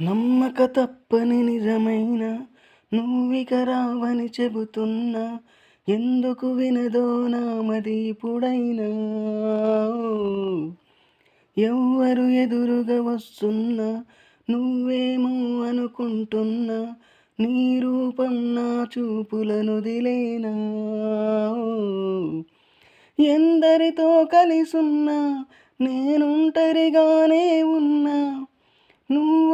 నమ్మక తప్పని నిజమైన నువ్విక రావని చెబుతున్నా. ఎందుకు వినదో నామది ఇప్పుడైనా ఎవ్వరు ఎదురుగా వస్తున్నా నువ్వేమో అనుకుంటున్నా నీ రూపం నా చూపులను దిలేనా ఎందరితో కలిసున్నా నేనుంటరిగానే ఉన్నా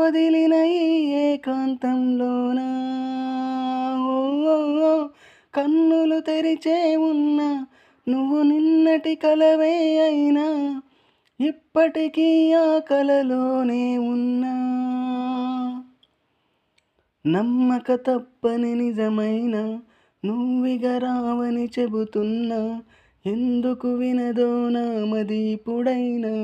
వదిలిన ఈ ఏకాంతంలోనా? ఓ, కన్నులు తెరిచే ఉన్నా నువ్వు నిన్నటి కలవే అయినా ఇప్పటికీ ఆ కలలోనే ఉన్నా? నమ్మక తప్పని నిజమైన నువ్విగ రావని చెబుతున్నా ఎందుకు వినదో నామది ఇప్పుడైనా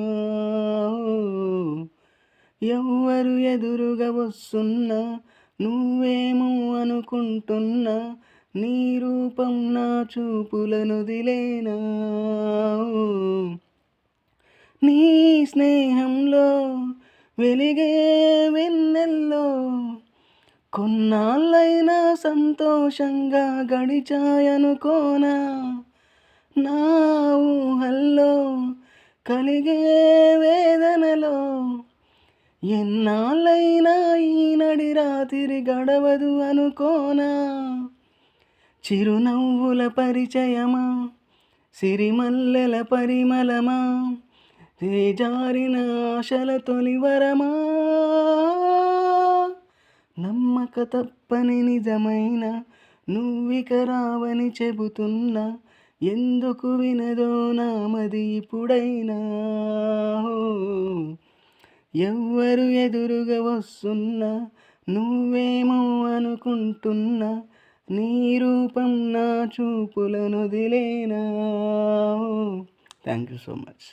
ఎవ్వరు ఎదురుగా వస్తున్నా నువ్వేమో అనుకుంటున్నా నీ రూపం నా చూపులను దిలేనా నీ స్నేహంలో వెలిగే వెన్నెల్లో కొన్నాళ్ళైనా సంతోషంగా గడిచాయనుకోనా? నా ఊహల్లో కలిగే ఎన్నాళ్ళైనా ఈనడి రాత్రి గడవదు అనుకోనా? చిరునవ్వుల పరిచయమా? సిరిమల్లెల పరిమళమా? తేజారిన ఆశల తొలివరమా నమ్మక తప్పని నిజమైన నువ్విక రావని చెబుతున్నా ఎందుకు వినదో నామది ఇప్పుడైనా. ఎవ్వరు ఎదురుగా వస్తున్నా నువ్వేమో అనుకుంటున్నా నీ రూపం నా చూపులను దిలేనా థ్యాంక్ యూ సో మచ్